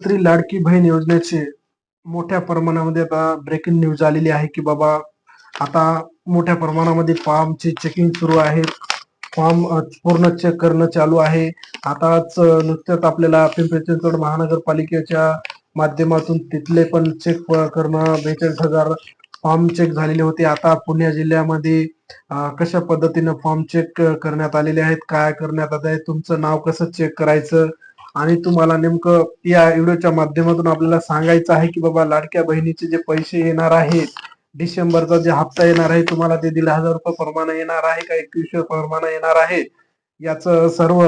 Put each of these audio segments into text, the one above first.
स्त्री लाडकी बहीण योजनेचे मोठ्या प्रमाणामध्ये आता ब्रेकिंग न्यूज आलेली आहे की बाबा आता मोठ्या प्रमाणामध्ये फॉर्मची चेकिंग सुरू आहे. फॉर्म पूर्ण चेक करणं चालू आहे. आताच नुकत्याच आपल्याला पिंपरी चिंचवड महानगरपालिकेच्या माध्यमातून तिथले पण चेक करणं बेचाळीस हजार फॉर्म चेक झालेले होते. आता पुणे जिल्ह्यामध्ये कशा पद्धतीनं फॉर्म चेक करण्यात आलेले आहेत? काय करण्यात आले आहे तुमचं नाव कसं चेक करायचं? आणि तुम्हाला नेमकं या व्हिडिओच्या माध्यमातून आपल्याला सांगायचं आहे की बाबा लाडक्या बहिणीचे जे पैसे येणार आहेत डिसेंबरचा जे हप्ता येणार आहे तुम्हाला ते दीड हजार रुपये प्रमाणे येणार आहे का एकवीसशे प्रमाणे येणार आहे? याचं सर्व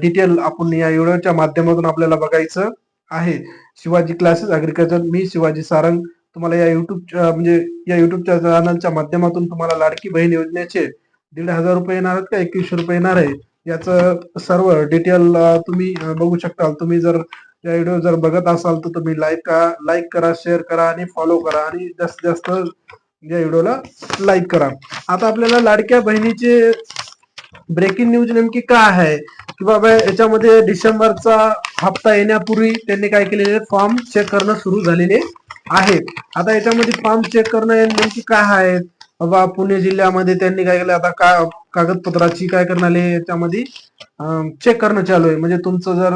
डिटेल आपण या व्हिडिओच्या माध्यमातून आपल्याला बघायचं आहे. शिवाजी क्लासेस अग्रिकल्चर मी शिवाजी सारंग. तुम्हाला या युट्यूब म्हणजे या युट्यूबच्या चॅनलच्या माध्यमातून तुम्हाला लाडकी बहीण योजनेचे दीड हजार रुपये येणार आहेत का एकवीसशे रुपये येणार आहे? याचं सर्व डिटेल तुम्ही बघू शकता तुम्ही जर या व्हिडिओ जर बघत असाल तर तुम्ही लाईक करा लाईक करा शेअर करा आणि फॉलो करा आणि जास्तीत जास्त या व्हिडिओला लाईक करा. आता आपल्याला लाडक्या बहिणीचे ब्रेकिंग न्यूज नेमकी काय आहे? की बाबा याच्यामध्ये डिसेंबरचा हप्ता येण्यापूर्वी त्यांनी काय केलेले? फॉर्म चेक करणं सुरू झालेले आहे. आता याच्यामध्ये फॉर्म चेक करणं नेमकी काय आहे? बाबा पुणे जिल्ह्यामध्ये त्यांनी काय केलं? आता का कागदपत्राची काय करणार आहे याच्यामध्ये चेक करणं चालू आहे. म्हणजे तुमचं जर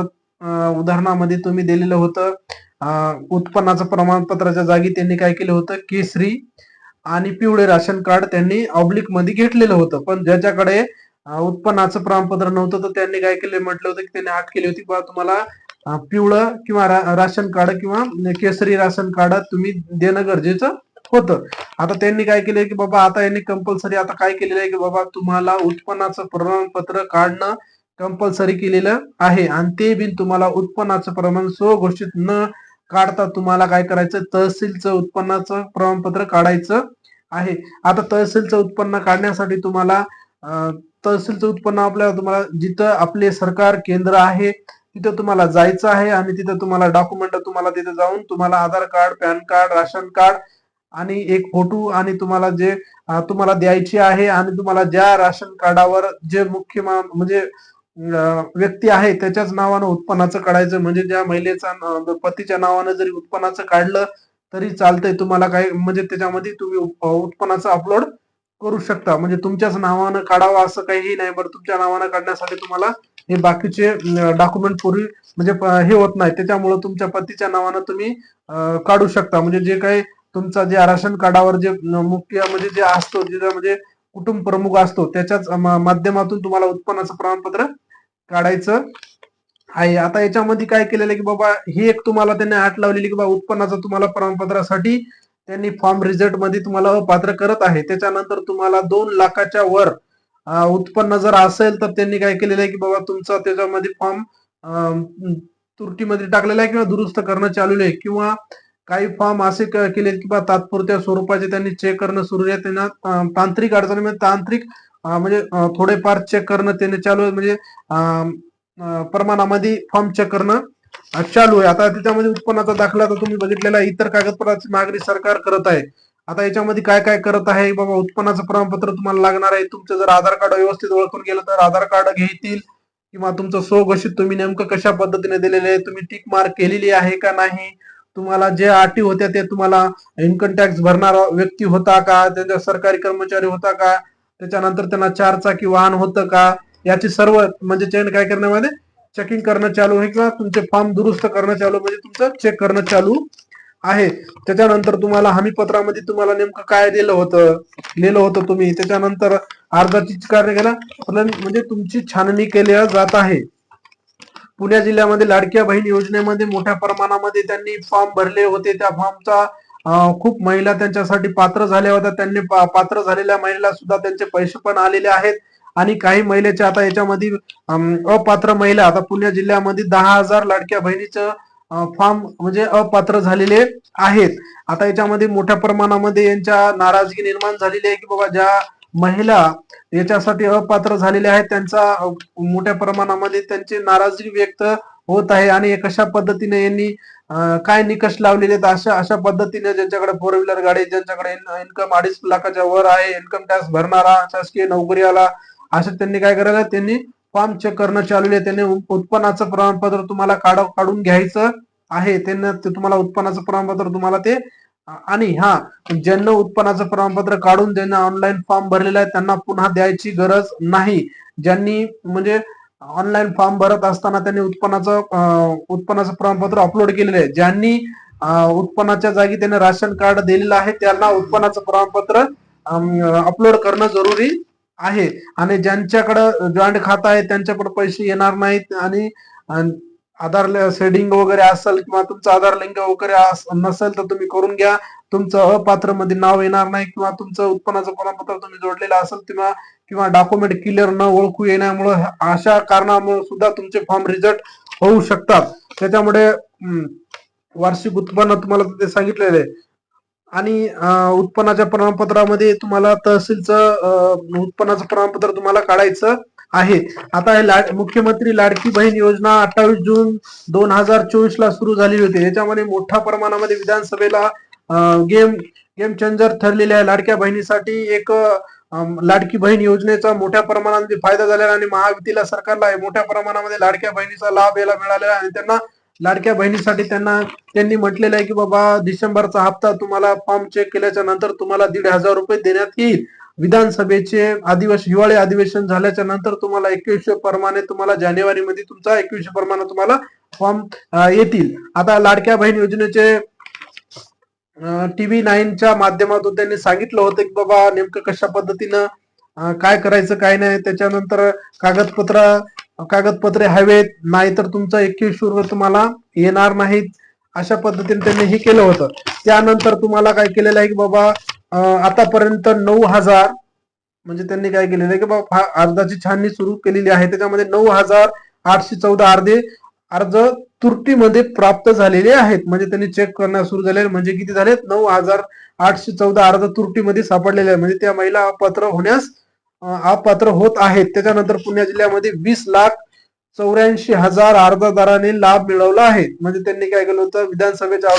उदाहरणामध्ये तुम्ही दिलेलं होतं उत्पन्नाचं प्रमाणपत्राच्या जागी त्यांनी काय केलं होतं? केसरी आणि पिवळे राशन कार्ड त्यांनी ऑब्लिकमध्ये घेतलेलं होतं. पण ज्याच्याकडे उत्पन्नाचं प्रमाणपत्र नव्हतं तर त्यांनी काय केले? म्हटलं होतं की त्यांनी आठ केली होती. बा तुम्हाला पिवळं किंवा रा- राशन कार्ड किंवा केसरी राशन कार्ड तुम्ही देणं गरजेचं होतं. आता त्यांनी काय केलंय की बाबा आता यांनी कंपल्सरी आता काय केलेलं आहे की बाबा तुम्हाला उत्पन्नाचं प्रमाणपत्र काढणं कंपल्सरी केलेलं आहे. आणि ते बिन तुम्हाला उत्पन्नाचं प्रमाण स्वघोषित न काढता तुम्हाला काय करायचं? तहसीलचं उत्पन्नाचं प्रमाणपत्र काढायचं आहे. आता तहसीलचं उत्पन्न काढण्यासाठी तुम्हाला तहसीलचं उत्पन्न आपल्याला तुम्हाला जिथं आपले सरकार केंद्र आहे तिथं तुम्हाला जायचं आहे. आणि तिथं तुम्हाला डॉक्युमेंट तुम्हाला तिथे जाऊन तुम्हाला Aadhaar card PAN card ration card आणि एक फोटो आणि तुम्हाला जे तुम्हाला द्यायची आहे आणि तुम्हाला ज्या राशन कार्डावर जे मुख्य म्हणजे व्यक्ती आहे त्याच्याच नावानं उत्पन्नाचं काढायचं म्हणजे ज्या महिलेचा पतीच्या नावानं जरी उत्पन्नाचं काढलं तरी चालतंय तुम्हाला काही म्हणजे त्याच्यामध्ये तुम्ही उत्पन्नाचं अपलोड करू शकता. म्हणजे तुमच्याच नावानं काढावं असं काहीही नाही बरं तुमच्या नावानं काढण्यासाठी तुम्हाला हे बाकीचे डॉक्युमेंट पूर्वी म्हणजे हे होत नाही. त्याच्यामुळे तुमच्या पतीच्या नावानं तुम्ही काढू शकता. म्हणजे जे काही तुमचा जे राशन कार्डावर जे मुख्य म्हणजे जे असतो जे म्हणजे कुटुंब प्रमुख असतो त्याच्याच माध्यमातून तुम्हाला उत्पन्नाचं प्रमाणपत्र काढायचं आहे. आता याच्यामध्ये काय केलेलं आहे की बाबा ही एक तुम्हाला त्यांनी आठ लावलेली की बाबा उत्पन्नाचं तुम्हाला प्रमाणपत्रासाठी त्यांनी फॉर्म रिझल्टमध्ये तुम्हाला अपात्र करत आहे. त्याच्यानंतर तुम्हाला दोन लाखाच्या वर उत्पन्न जर असेल तर त्यांनी काय केलेलं आहे की बाबा तुमचा त्याच्यामध्ये फॉर्म त्रुटीमध्ये टाकलेला आहे किंवा दुरुस्त करणं चालू आहे. किंवा काही फॉर्म असे केले की बा तात्पुरत्या स्वरूपाचे त्यांनी चेक करणं सुरू आहे. त्यांना तांत्रिक तांत्रिक म्हणजे तांत्रिक म्हणजे थोडेफार चेक करणं त्यांनी चालू आहे. म्हणजे प्रमाणामध्ये फॉर्म चेक करणं चालू आहे. आता त्याच्यामध्ये उत्पन्नाचा दाखला तर तुम्ही बघितलेला इतर कागदपत्राची मागणी सरकार करत आहे. आता याच्यामध्ये काय काय करत आहे? बाबा उत्पन्नाचं प्रमाणपत्र तुम्हाला लागणार आहे. तुमचं जर आधार कार्ड व्यवस्थित ओळखून गेलं तर आधार कार्ड घेतील. किंवा तुमचं स्वघोषित तुम्ही नेमकं कशा पद्धतीने दिलेले आहे? तुम्ही टिक मार्क केलेली आहे का नाही? तुम्हाला जे अटी होत्या ते तुम्हाला इन्कम टॅक्स भरणारा व्यक्ती होता का? त्यांच्या सरकारी कर्मचारी होता का? त्याच्यानंतर त्यांना चार चाकी वाहन होतं का? याची सर्व म्हणजे चेन काय करण्यामध्ये चेकिंग करणं चालू आहे किंवा तुमचे फॉर्म दुरुस्त करणं चालू म्हणजे तुमचं चेक करणं चालू आहे. त्याच्यानंतर तुम्हाला हमी पत्रामध्ये तुम्हाला नेमकं काय दिलं होतं? लिहिलं होतं तुम्ही. त्याच्यानंतर अर्जाची कारण केला म्हणजे तुमची छाननी केली जात आहे. पुणे जिल्ह्यामध्ये लाडक्या बहीण योजनेमध्ये मोठ्या प्रमाणामध्ये त्यांनी फॉर्म भरले होते. त्या फॉर्मचा खूप महिला त्यांच्यासाठी पात्र झाल्या होत्या. त्यांनी पात्र झालेल्या महिला सुद्धा त्यांचे पैसे पण आलेले आहेत. आणि काही महिलेच्या आता याच्यामध्ये अपात्र महिला आता पुणे जिल्ह्यामध्ये दहा हजार लाडक्या बहिणीचं फॉर्म म्हणजे अपात्र झालेले आहेत. आता याच्यामध्ये मोठ्या प्रमाणामध्ये यांच्या नाराजगी निर्माण झालेली आहे की बाबा ज्या महिला याच्यासाठी अपात्र झालेल्या आहेत. त्यांचा मोठ्या प्रमाणामध्ये त्यांची नाराजगी व्यक्त होत आहे आणि कशा पद्धतीने यांनी काय निकष लावलेले आहेत अशा अशा पद्धतीने ज्यांच्याकडे फोर व्हीलर गाडी ज्यांच्याकडे इन्कम अडीच लाखाच्या वर आहे इन्कम टॅक्स भरणारा शासकीय नोकरी आला असं त्यांनी काय करायला त्यांनी फॉर्म चेक करणं चालू आहे त्यांनी उत्पन्नाचं प्रमाणपत्र तुम्हाला काढून घ्यायचं आहे. त्यांना तुम्हाला उत्पन्नाचं प्रमाणपत्र तुम्हाला ते आणि हा ज्यांना उत्पन्नाचं प्रमाणपत्र काढून ज्यांना ऑनलाईन फॉर्म भरलेला आहे त्यांना पुन्हा द्यायची गरज नाही. ज्यांनी म्हणजे ऑनलाईन फॉर्म भरत असताना त्यांनी उत्पन्नाचं उत्पन्नाचं प्रमाणपत्र अपलोड केलेलं आहे. ज्यांनी उत्पन्नाच्या जागी त्यांनी राशन कार्ड दिलेलं आहे त्यांना उत्पन्नाचं प्रमाणपत्र अपलोड करणं जरुरी आहे. आणि ज्यांच्याकडं जॉईंट खाता आहे त्यांच्याकडे पैसे येणार नाहीत आणि आधार सेडिंग वगैरे असेल किंवा तुमचं आधार लिंग वगैरे अस- नसेल तर तुम्ही करून घ्या. तुमचं अपात्रमध्ये नाव येणार नाही किंवा तुमचं उत्पन्नाचं प्रमाणपत्र तुम्ही जोडलेलं असेल किंवा किंवा डॉक्युमेंट क्लिअर न ओळखू येण्यामुळे अशा कारणामुळे सुद्धा तुमचे फॉर्म रिजेक्ट होऊ शकतात. त्याच्यामुळे वार्षिक उत्पन्न तुम्हाला ते सांगितलेलं आहे. आणि उत्पन्नाच्या प्रमाणपत्रामध्ये तुम्हाला तहसीलचं उत्पन्नाचं प्रमाणपत्र तुम्हाला काढायचं. आहे आता हे लाड मुख्यमंत्री लाडकी बहीण योजना अठ्ठावीस जून दोन हजार चोवीस ला सुरू झालेली होती. याच्यामध्ये मोठ्या प्रमाणामध्ये विधानसभेला गेम गेम चेंजर ठरलेले आहे. लाडक्या बहिणीसाठी एक लाडकी बहीण योजनेचा मोठ्या प्रमाणामध्ये फायदा झालेला आहे आणि महायुतीला सरकारला मोठ्या प्रमाणामध्ये लाडक्या बहिणीचा लाभ याला मिळालेला आणि त्यांना लाडक्या बहिणीसाठी त्यांना त्यांनी म्हटलेलं आहे की बाबा डिसेंबरचा हप्ता तुम्हाला फॉर्म चेक केल्याच्यानंतर तुम्हाला दीड हजार रुपये देण्यात येईल. विधानसभेचे अधिवेशन हिवाळी अधिवेशन झाल्याच्यानंतर तुम्हाला एकवीसशे परमाने तुम्हाला जानेवारी मध्ये तुमचा एकवीसशे प्रमाणे तुम्हाला फॉर्म येतील. आता लाडक्या बहीण योजनेचे टीव्ही नाईनच्या माध्यमातून त्यांनी सांगितलं होतं की बाबा नेमकं कशा पद्धतीनं काय करायचं काय नाही त्याच्यानंतर कागदपत्र कागदपत्रे हवेत नाहीतर तुमचं एकवीस वर्ग तुम्हाला येणार नाहीत अशा पद्धतीने त्यांनी हे केलं होतं. त्यानंतर तुम्हाला काय केलेलं आहे की बाबा आतापर्यंत नऊ हजार म्हणजे त्यांनी काय केलेलं आहे की बाबा अर्जाची छाननी सुरू केलेली आहे. त्याच्यामध्ये नऊ हजार आठशे चौदा अर्धे अर्ज तुर्टीमध्ये प्राप्त झालेले आहेत. म्हणजे त्यांनी चेक करणं सुरू झाले म्हणजे किती झालेत? नऊ हजार आठशे चौदा अर्ज तुर्टीमध्ये सापडलेले आहे म्हणजे त्या महिला अपात्र होण्यास अपात्र होत आहेत. त्याच्यानंतर पुणे जिल्ह्यामध्ये वीस लाख चौऱ्याऐंशी हजार अर्जदारांनी लाभ मिळवला आहे. म्हणजे त्यांनी काय केलं होतं? विधानसभेच्या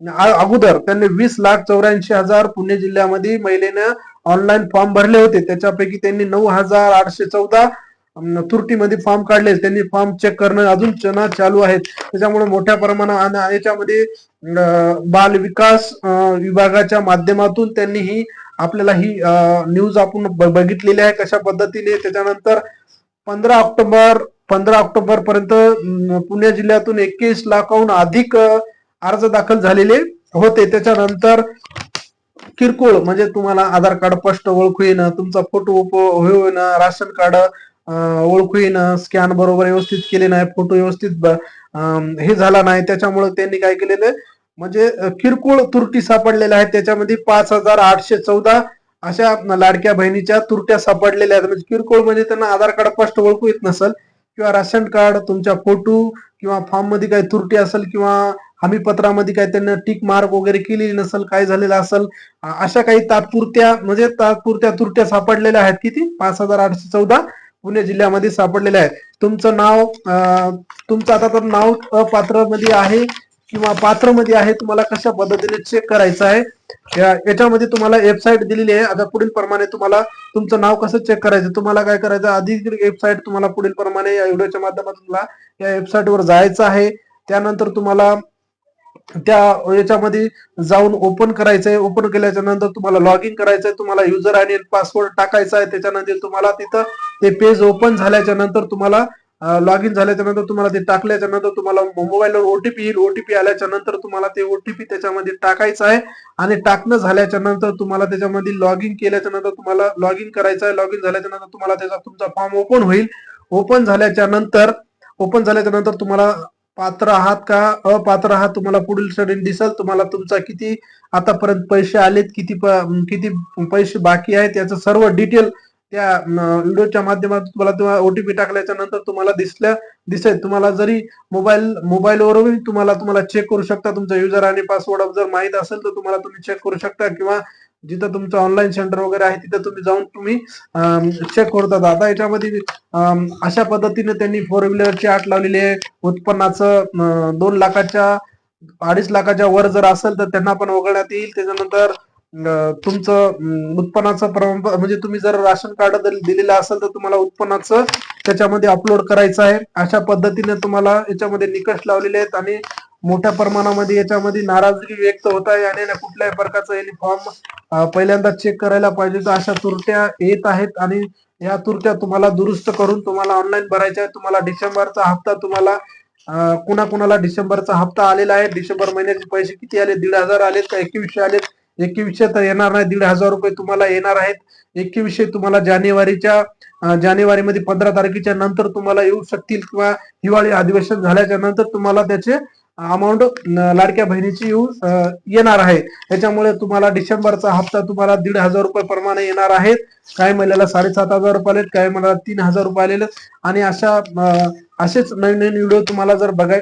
अगोदर त्यांनी वीस लाख चौऱ्याऐंशी हजार पुणे जिल्ह्यामध्ये महिलेनं ऑनलाईन फॉर्म भरले होते. त्याच्यापैकी त्यांनी नऊ हजार आठशे चौदा तुर्टीमध्ये फॉर्म काढले. त्यांनी फॉर्म चेक करणं अजून चना चालू आहेत. त्याच्यामुळे मोठ्या प्रमाणात आणि याच्यामध्ये बाल विकास विभागाच्या माध्यमातून त्यांनी ही आपल्याला ही न्यूज आपण ब- बघितलेली आहे कशा पद्धतीने. त्याच्यानंतर पंधरा ऑक्टोबर पंधरा ऑक्टोबर पर्यंत पुणे जिल्ह्यातून एकवीस लाखाहून अधिक अर्ज दाखल झालेले होते. त्याच्यानंतर किरकोळ म्हणजे तुम्हाला आधार कार्ड स्पष्ट ओळखू येणं तुमचा फोटो येणं राशन कार्ड ओळखू येणं स्कॅन बरोबर व्यवस्थित केले नाही फोटो व्यवस्थित हे झाला नाही. त्याच्यामुळे त्यांनी काय केलेलं म्हणजे किरकोळ त्रुटी सापडलेल्या आहेत. त्याच्यामध्ये पाच हजार आठशे चौदा अशा लाडक्या बहिणीच्या तुरट्या सापडलेल्या आहेत. म्हणजे किरकोळ म्हणजे त्यांना आधार कार्ड स्पष्ट ओळखू येत नसेल किंवा राशन कार्ड तुमच्या फोटो किंवा फॉर्ममध्ये काही त्रुटी असेल किंवा हमी पत्रामध्ये त्यांना टिक मार्क वगैरे केलेली नसेल काय झालेलं असेल अशा काही तात्पुरत्या म्हणजे तात्पुरत्या त्रुट्या सापडलेल्या आहेत किती? पाच हजार आठशे चौदा पुणे जिल्ह्यामध्ये सापडलेल्या आहेत. तुमचं नाव तुमचं आता तर नाव अपात्रमध्ये आहे किंवा पात्रमध्ये आहे तुम्हाला कशा पद्धतीने चेक करायचं आहे? याच्यामध्ये तुम्हाला वेबसाईट दिलेली आहे. आता पुढील प्रमाणे तुम्हाला तुमचं नाव कसं चेक करायचं? तुम्हाला काय करायचं? अधिकृत वेबसाईट तुम्हाला पुढील प्रमाणे या व्हिडिओच्या माध्यमातून या वेबसाईटवर जायचं आहे. त्यानंतर तुम्हाला त्या याच्यामध्ये जाऊन ओपन करायचंय. ओपन केल्याच्यानंतर तुम्हाला लॉग इन करायचंय. तुम्हाला युजर आणि पासवर्ड टाकायचा आहे. त्याच्यानंतर तुम्हाला तिथं ते पेज ओपन झाल्याच्यानंतर तुम्हाला लॉग इन झाल्याच्यानंतर तुम्हाला ते टाकल्याच्या नंतर तुम्हाला मोबाईलवर ओटीपी येईल. ओटीपी आल्याच्यानंतर तुम्हाला ते ओटीपी त्याच्यामध्ये टाकायचं आहे. आणि टाकणं झाल्याच्यानंतर तुम्हाला त्याच्यामध्ये लॉग इन केल्याच्यानंतर तुम्हाला लॉग इन करायचं आहे. लॉग इन झाल्याच्यानंतर तुम्हाला त्याचा तुमचा फॉर्म ओपन होईल. ओपन झाल्याच्यानंतर ओपन झाल्याच्यानंतर तुम्हाला पात्र आहात का? अपात्र आहात तुम्हाला पुढील श्रेणी दिसल. तुम्हाला तुमचा किती आतापर्यंत पैसे आलेत किती प- किती पैसे बाकी आहेत याचं सर्व डिटेल त्या व्हिडिओच्या माध्यमातून तुम्हाला ओटीपी टाकल्याच्या नंतर तुम्हाला दिसल्या दिसेल. तुम्हाला जरी मोबाईल मोबाईलवरही तुम्हाला तुम्हाला चेक करू शकता. तुमचा युजर आणि पासवर्ड जर माहीत असेल तर तुम्हाला तुम्ही चेक करू शकता. किंवा जिथं तुमचं ऑनलाईन सेंटर वगैरे आहे तिथं तुम्ही जाऊन तुम्ही चेक करतात आता याच्यामध्ये अशा पद्धतीने त्यांनी फोर व्हीलरची आट लावलेली आहे. उत्पन्नाचं दोन लाखाच्या अडीच लाखाच्या वर जर असेल तर त्यांना पण वगळण्यात येईल. त्याच्यानंतर तुमचं उत्पन्नाचं प्रमाण म्हणजे तुम्ही जर राशन कार्ड दिलेलं असेल तर तुम्हाला उत्पन्नाचं त्याच्यामध्ये अपलोड करायचं आहे. अशा पद्धतीने तुम्हाला याच्यामध्ये निकष लावलेले आहेत आणि मोठ्या प्रमाणामध्ये याच्यामध्ये नाराजगी व्यक्त होत आहे आणि कुठल्याही प्रकारचा यांनी फॉर्म पहिल्यांदा चेक करायला पाहिजे. तर अशा तुरट्या येत आहेत आणि या तुरट्या तुम्हाला दुरुस्त करून तुम्हाला ऑनलाईन भरायच्या आहेत. तुम्हाला डिसेंबरचा हप्ता तुम्हाला कुणा कुणाला डिसेंबरचा हप्ता आलेला आहे. डिसेंबर महिन्याचे पैसे किती आले? दीड हजार आलेत का? एकवीसशे आलेत. एकवीसशे तर येणार नाही. दीड हजार रुपये तुम्हाला येणार आहेत. एकवीसशे तुम्हाला जानेवारीच्या जानेवारीमध्ये पंधरा तारखेच्या नंतर तुम्हाला येऊ शकतील किंवा हिवाळी अधिवेशन झाल्याच्यानंतर तुम्हाला त्याचे अमाऊंट लाडक्या बहिणीची येऊ येणार आहे. त्याच्यामुळे तुम्हाला डिसेंबरचा हप्ता तुम्हाला दीड हजार रुपये प्रमाणे येणार आहेत काही महिन्याला साडेसात हजार रुपये आलेत काही महिन्याला तीन हजार रुपये आलेले आणि अशा असेच नवीन नवीन व्हिडिओ तुम्हाला जर बघाय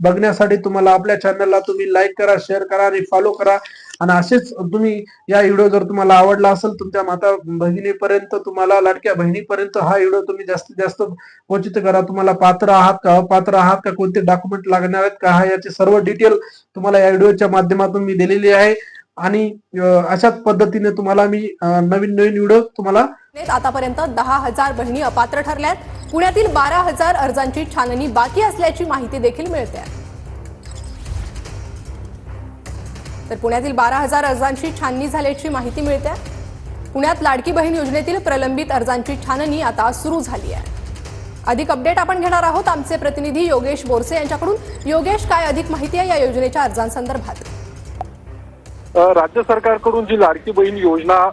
बघण्यासाठी तुम्हाला आपल्या चॅनलला तुम्ही लाईक करा शेअर करा आणि फॉलो करा. आणि असेच तुम्ही या व्हिडिओ जर तुम्हाला आवडला असेल तुमच्या माता बहिणीपर्यंत तुम्हाला लाडक्या बहिणीपर्यंत हा व्हिडिओ तुम्ही जास्तीत जास्त पोचित करा. तुम्हाला पात्र आहात का अपात्र आहात का कोणते डॉक्युमेंट लागणार आहेत का हा याचे सर्व डिटेल तुम्हाला या व्हिडिओच्या माध्यमातून मी दिलेली आहे. आणि अशाच पद्धतीने तुम्हाला मी नवीन नवीन व्हिडिओ तुम्हाला आतापर्यंत दहा हजार बहिणी अपात्र ठरल्यात. पुण्यातील बारा हजार अर्जांची छाननी बाकी असल्याची माहिती देखील मिळते तर पुण्यातील बारा हजार अर्जांची छाननी झाल्याची माहिती मिळते. पुण्यात लाडकी बहीण योजनेतील प्रलंबित अर्जांची छाननी आता सुरू झाली आहे. अधिक अपडेट आपण घेणार आहोत आमचे प्रतिनिधी योगेश बोरसे यांच्याकडून. योगेश काय अधिक माहिती आहे या योजनेच्या अर्जांसंदर्भात? राज्य सरकारकडून जी लाडकी बहीण योजना